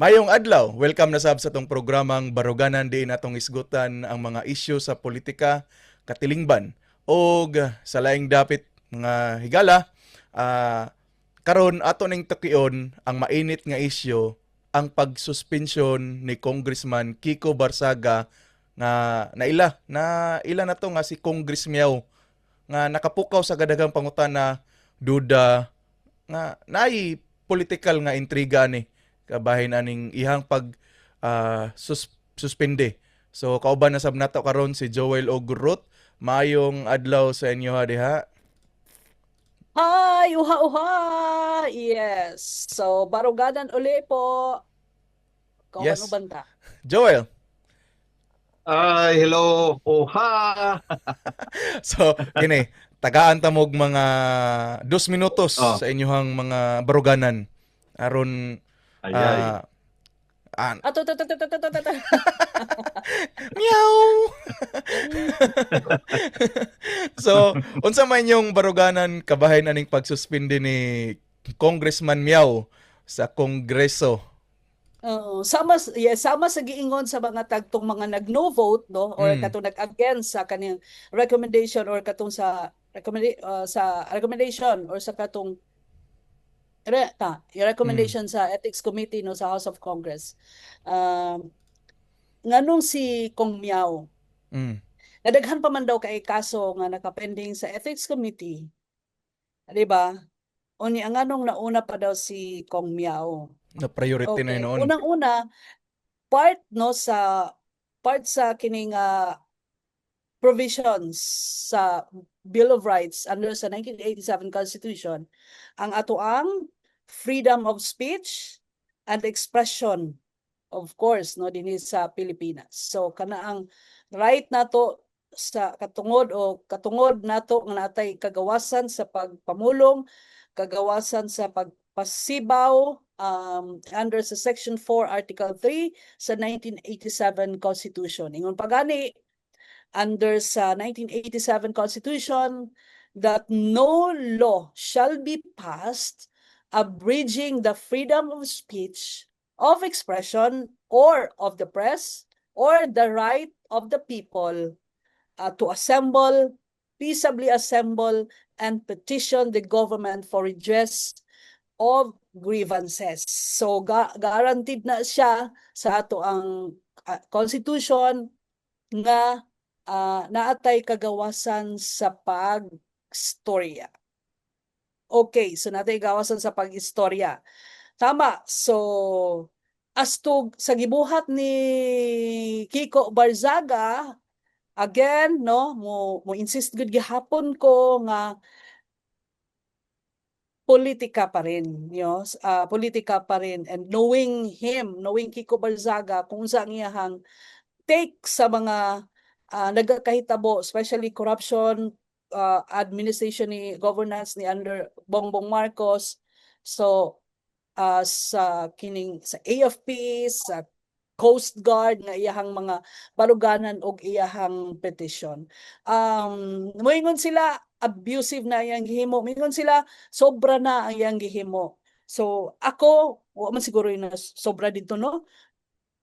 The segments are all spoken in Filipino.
Mayong adlaw, welcome na sab sa tong programang Baruganan di natong isgutan ang mga isyu sa politika, katilingban og sa laing dapit mga higala. ah, karon ato ning tukion ang mainit nga isyu ang pagsuspensyon ni Congressman Kiko Barsaga nga naila na ila na to nga si Congress Miao nga nakapukaw sa gadagang pangutana duda nga naay political nga intriga ni kabahin aning ihang pag ah, sus- suspende. So kauban na sab nato karon si Joel Ogurot. Maayong adlaw sa inyo ha diha. Hi! Uha, uha! Yes. So, baruganan uli po. Kung Yes. ano banta? Joel. Ay, hello. Oha. So kini tagaan ta mog mga dos minutos Oh. sa inyohang mga baruganan aron Ay, ay. ah, ah, Ato, ato, ato, ato, ato, ato, ato. meow. so, unsa man yung baruganan kabahin aning pagsuspende ni Congressman Miao sa Kongreso. Oo, sama yes, sama sa giingon sa mga tagtong mga nag-no vote no or Mm. katong nag-against sa kaniyang recommendation or katong sa recommenda uh, sa recommendation or sa katong re, ta, yung recommendation sa Ethics Committee no sa House of Congress. Um nganong si Kong Miao Mm. Nadaghan pa man daw kay kaso nga nakapending sa Ethics Committee. Di ba? O ni ang anong nauna pa daw si Kong Miao. Na priority na yun noon. Unang-una, part no sa part sa kining ah, provisions sa Bill of Rights under sa 1987 Constitution ang atoang freedom of speech and expression of course no dinhi sa Pilipinas. So kana ang right nato sa katungod o katungod nato nga natay kagawasan sa pagpamulong, kagawasan sa pagpasibaw um, under sa Section 4 Article 3 sa 1987 Constitution. Ingon pagani under sa 1987 Constitution that no law shall be passed abridging the freedom of speech, of expression, or of the press, or the right of the people uh, to assemble, peaceably assemble, and petition the government for redress of grievances. So ga- guaranteed na siya sa ato ang uh, constitution nga uh, naatay kagawasan sa pagstorya. Okay, so natay gawasan sa pag-istorya. Tama. So as to sa gibuhat ni Kiko Barzaga again no mo mo insist gud gihapon ko nga politika pa rin yo uh, politika pa rin and knowing him knowing Kiko Barzaga kung sa ang iyahang take sa mga uh, nagakahitabo especially corruption uh, administration ni governance ni under Bongbong Marcos so uh, sa kining sa AFP sa Coast Guard nga iyahang mga baruganan og iyahang petition. Um moingon sila abusive na iyang gihimo. Moingon sila sobra na ang iyang gihimo. So ako wa man siguro na sobra dito no.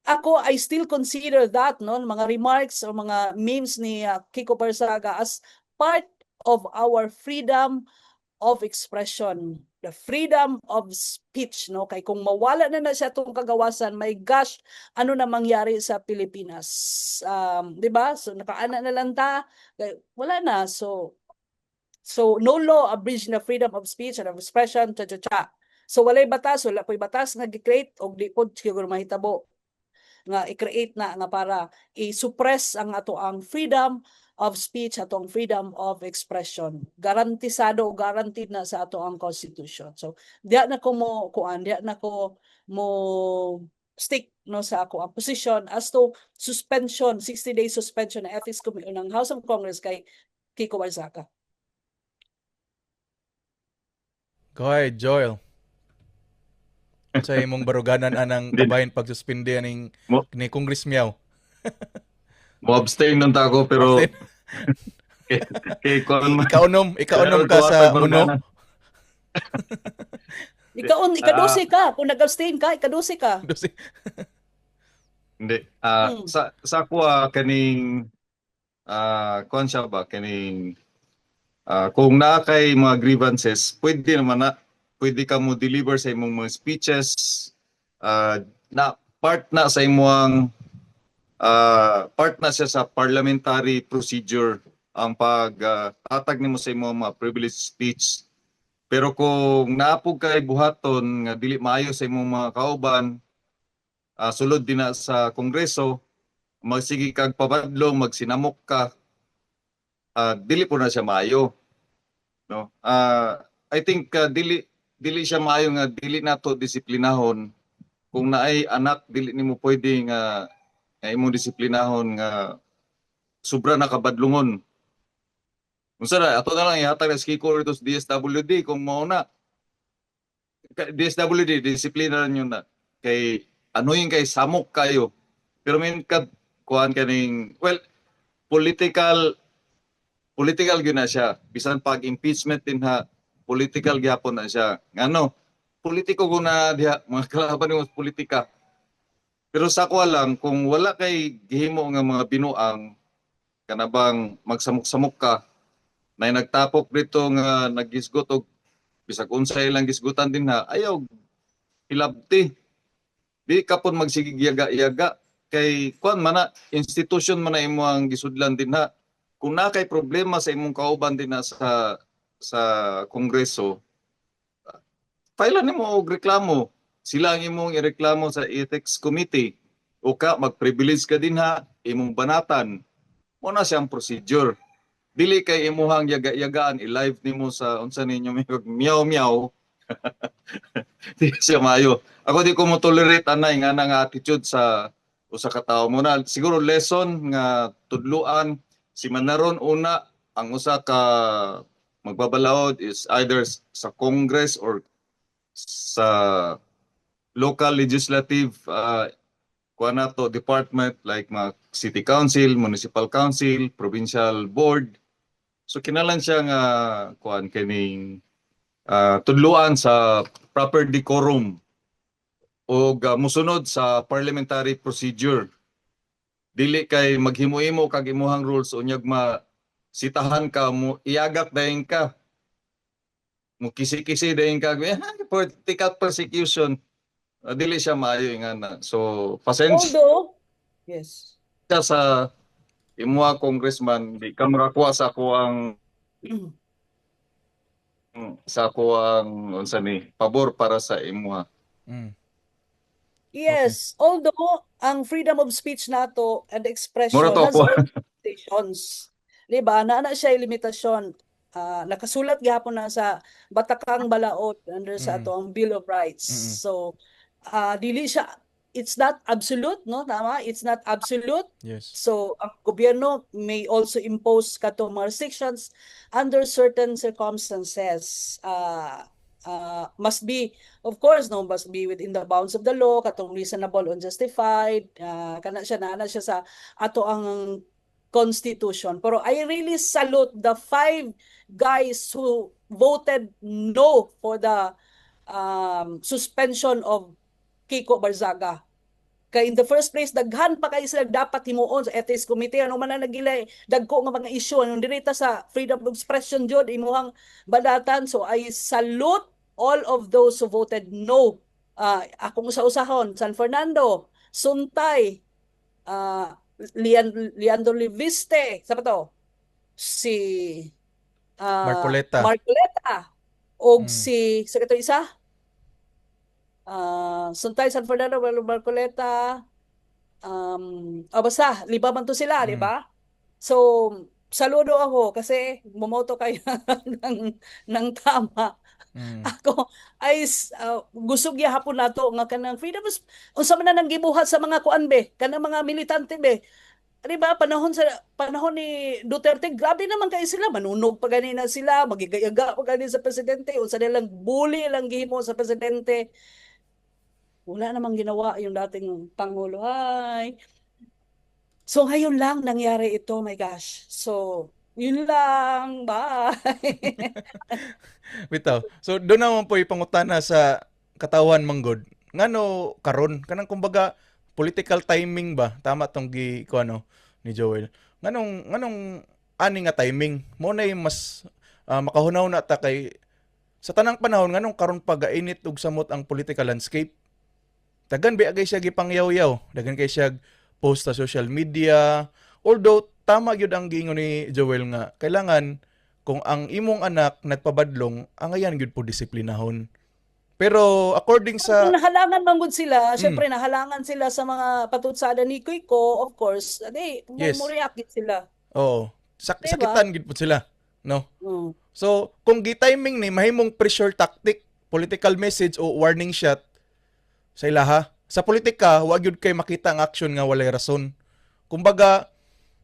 Ako I still consider that no mga remarks o mga memes ni uh, Kiko Barsaga as part of our freedom of expression the freedom of speech no? Kay kung mawala na na siya tong kagawasan my gosh ano na mangyari sa Pilipinas? Um di ba? So nakaana na lang ta. Wala na. So so no law abridge na freedom of speech and of expression cha cha cha. So walay batas wala po'y batas nga gi-create og di pod siguro mahitabo nga i-create na nga para i-suppress ang ato ang freedom of speech atong freedom of expression. Garantisado guaranteed na sa ato ang constitution. So diya na ko mo kuan diya na ko mo stick no sa ako ang position as to suspension 60 day suspension ng ethics committee ng House of Congress kay Kiko Warzaka Go ahead, Joel. Sa imong baruganan anang Hindi. kabahin pagsuspende aning Mo- ni Congress Miao. Mo abstain ng tako pero kay, kay man. Ikaunom, ikaunom ka sa uno. Ikaw, ikadusi ka. Kung nag-abstain ka, ikadusi ka. Dosi. Hindi. Ah, Mm. sa sa ako ah, kaning ah kuan siya ba kaning ah, kung na kay mga grievances, pwede naman na pwede ka mo deliver sa imong mga speeches ah, na part na sa imong ah, part na siya sa parliamentary procedure ang pagtatag nimo sa imong mga privileged speech. Pero kung naapog kay buhaton nga dili maayo sa imong mga kauban, ah, sulod din na sa kongreso, magsige kag pabadlong, magsinamok ka, ah, dili po na siya maayo. No? Ah, I think ah, dili dili siya maayo nga dili nato disiplinahon kung naay anak dili nimo pwede nga nga imong disiplinahon nga sobra na kabadlungon. Unsa na ato na lang ihatag na ski dito sa DSWD kung mao na DSWD disiplina nyo na kay ano yung kay samok kayo. Pero min ka kuan kaning well political political gyud na siya. Bisan pag impeachment din ha political gyapon na siya. Ngano? Politiko ko na diha mga kalaban ng politika. Pero sa ko lang kung wala kay gihimo nga mga binuang kanabang magsamok-samok ka na nagtapok dito nga nagisgot og bisag unsay lang gisgutan din ha ayaw hilabti di ka pon magsigig yaga-yaga kay kuan man na institution man na imo ang gisudlan din ha kung na kay problema sa imong kauban din na sa sa kongreso file nimo og reklamo? Sila ang imong ireklamo sa ethics committee. O ka mag-privilege ka din ha imong banatan. Mo na siyang procedure. Dili kay imuhang yaga-yagaan i-live nimo sa unsa ninyo meow di siya maayo. Ako di ko mo tolerate anay nga nang attitude sa usa ka tawo mo na. Siguro lesson nga tudluan si Manaron una ang usa ka magbabalaod is either sa Congress or sa local legislative uh, kuha to department like mga city council, municipal council, provincial board. So kinalan siya nga kuan kining ah, tudluan sa proper decorum o musunod sa parliamentary procedure. Dili kay maghimo-imo kag imuhang rules unyag ma sitahan ka mo iagak dayon ka. Mo kisi-kisi dayon ka eh, political persecution. Ah, dili siya maayo nga na. So pasensya Although, yes. sa imuha congressman di ka makakuha sa ako ang sa ako ang unsa ni pabor para sa imuha. Mm. Yes, although ang freedom of speech nato and expression Mura to has limitations. Di ba? Na na siya limitasyon. Ah, nakasulat gihapon na sa Batakang Balaod under sa Mm. ato ang Bill of Rights. Mm-mm. So, ah dili siya it's not absolute, no? Tama? It's not absolute. Yes. So, ang gobyerno may also impose kato mga restrictions under certain circumstances. Uh, uh, must be, of course, no, must be within the bounds of the law, katong reasonable and justified. Uh, kana siya na, siya sa ato ang constitution. Pero I really salute the five guys who voted no for the um, suspension of Kiko Barzaga. Kay in the first place, daghan pa kayo sila dapat himuon sa ethics committee. Ano man na nagilay, dagko nga mga issue. Anong dirita sa freedom of expression jud imuhang badatan. So I salute all of those who voted no. Uh, akong usa-usahon, San Fernando, Suntay, uh, Lean, Leandro Liviste, sa to? Si uh, Marcoleta. Marcoleta. Og Mm. si, sa ito isa? Ah, Suntay, San Fernando, Mar- Marcoleta, um, oh, basta, lima man to sila, di Mm. ba? So, saludo ako kasi bumoto kayo ng, ng tama. Mm. Ako ay uh, gusto gyapon nato nga kanang freedom unsa man na nang gibuhat sa mga kuan be, kanang mga militante be. Di ba panahon sa panahon ni Duterte, grabe naman kay sila, manunog pa ganina sila, magigayaga pa ganina sa presidente, unsa nilang bully lang gihimo sa presidente. Wala namang ginawa yung dating pangulo. Hay. So ngayon lang nangyari ito, my gosh. So Yun lang. Bye. Bitaw. So doon naman po ipangutana sa katawan manggod. Ngano karon kanang kumbaga political timing ba? Tama tong gi ko ano ni Joel. Nganong nganong ani nga timing mo na mas ah, makahunaw na ta kay sa tanang panahon nganong karon pagainit og samot ang political landscape. Dagan ba agay siya gipangyaw-yaw, dagan kay siya post sa social media. Although tama gyud ang giingon ni Joel nga kailangan kung ang imong anak nagpabadlong, ang ayan gyud po disiplinahon. Pero according sa Kung nahalangan man gud sila, Mm. syempre nahalangan sila sa mga patutsada ni Kuiko, of course, adi, Yes. mo react gid sila. Oo. Sak- Diba? Sakitan gid po sila, no? Mm. So, kung gi-timing ni mahimong pressure tactic, political message o warning shot sa ilaha. Sa politika, wa gyud kay makita ang action nga walay rason. Kumbaga,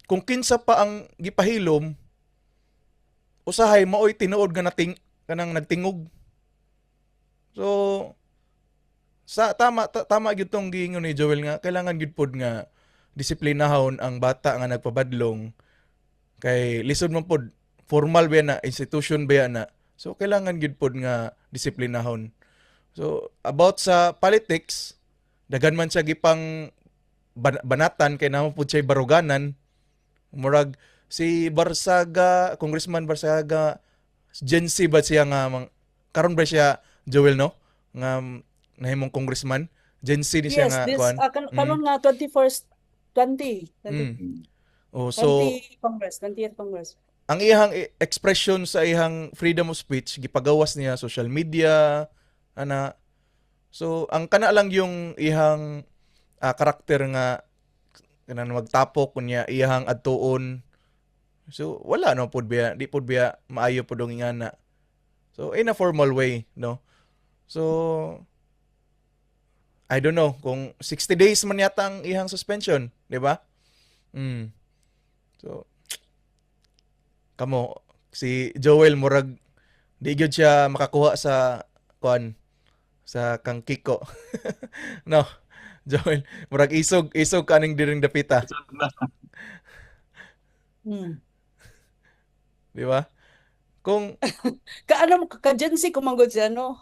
kung kinsa pa ang gipahilom, usahay maoy tinuod nga nating kanang nagtingog. So, sa tama ta- tama gyud tong giingon ni Joel nga kailangan gyud pod nga disiplinahon ang bata nga nagpabadlong kay lisod man pod formal ba na institution ba na so kailangan gyud pod nga disiplinahon so about sa politics daghan man siya gipang ban- banatan kay namo pod siya baruganan murag si Barsaga Congressman Barsaga Gen Z ba siya nga mang, karon ba siya Joel no nga mm, nahimong congressman Gen Z ni siya Yes, nga this kuan uh, kan- Mm. karon nga 21st 20 20 Mm. oh so 20 Congress, 20th Congress. ang iyang expression sa iyang freedom of speech gipagawas niya social media ana so ang kana lang yung iyang ah, karakter nga kanang magtapok kunya iyang adtuon so wala no pud biya di pud biya maayo pud ang ingana so in a formal way no? So I don't know kung 60 days man yata ang iyang suspension di ba? Mm. so kamo si Joel murag di gyud siya makakuha sa kuan sa kang Kiko. no. Joel, murag isog isog kaning diring dapita, Mm. di ba? Kung Ka ano ka Gen Z kumanggod siya no?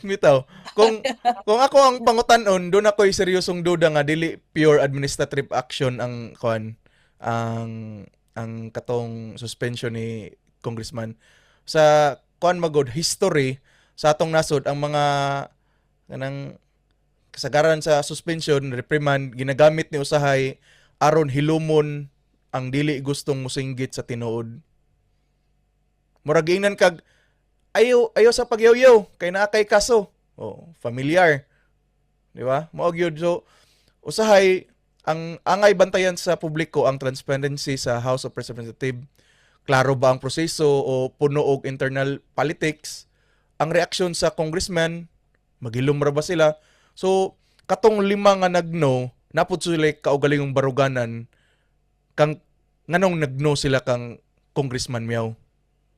Bitaw. Kung kung ako ang pangutanon, doon ako'y seryosong duda nga dili pure administrative action ang kuan ang ang katong suspension ni congressman sa kuan magod history sa atong nasod ang mga kanang kasagaran sa suspension reprimand ginagamit ni usahay aron hilumon ang dili gustong musinggit sa tinuod. Murag giingnan kag ayaw ayaw sa pagyaw-yaw kay naa kay kaso. Oh familiar. Di ba? Mao gyud. So usahay ang angay bantayan sa publiko ang transparency sa House of Representatives klaro ba ang proseso o puno og internal politics? Ang reaksyon sa congressman magilom ra ba sila? So katong lima nga nagno napud sila kaugalingong baruganan kang nganong nagno sila kang congressman miyaw?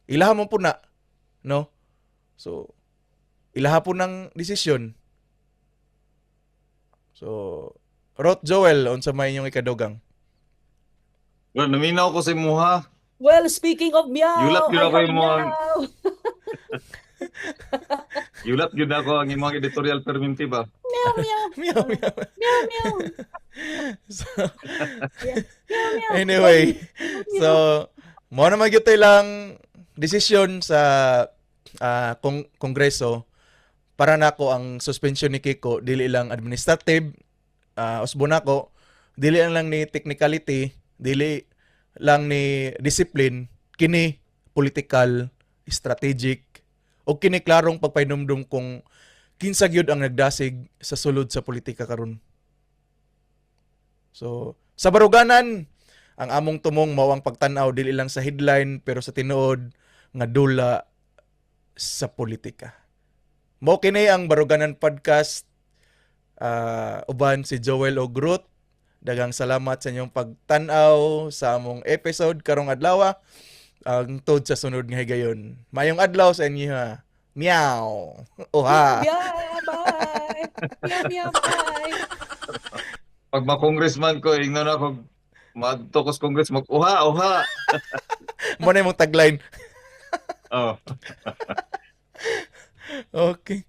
Ilaha mo po na no? So ilaha po ng desisyon. So Rot Joel unsa may inyong ikadugang? Well, naminaw ko sa imuha. Well, speaking of meow, Yulat yun ako yung mga-. Yulat gyud ako ang imong editorial perminti ba? Meow, meow, meow meow meow, meow. so, Meow, meow. anyway so mo na magyud lang desisyon sa ah, kong kongreso para nako ang suspension ni Kiko dili lang administrative uh, usbo nako dili lang, lang ni technicality dili lang ni discipline kini political strategic o kini klarong pagpainumdum kung kinsa gyud ang nagdasig sa sulod sa politika karon So, sa baruganan, ang among tumong mao ang pagtan-aw dili lang sa headline pero sa tinuod nga dula sa politika. Mao kini ang Baruganan podcast. Ah, uban si Joel Ogrut. Dagang salamat sa inyong pagtan-aw sa among episode karong adlaw. Ang tod sa sunod nga higayon. Mayong adlaw sa inyo ha. Meow. Oha. Meow, bye. Meow, meow, bye. pag ma-congressman ko, ingnan ako, madto ko sa congress, mag-uha, uha. Mo na yung tagline. Oh. Okay.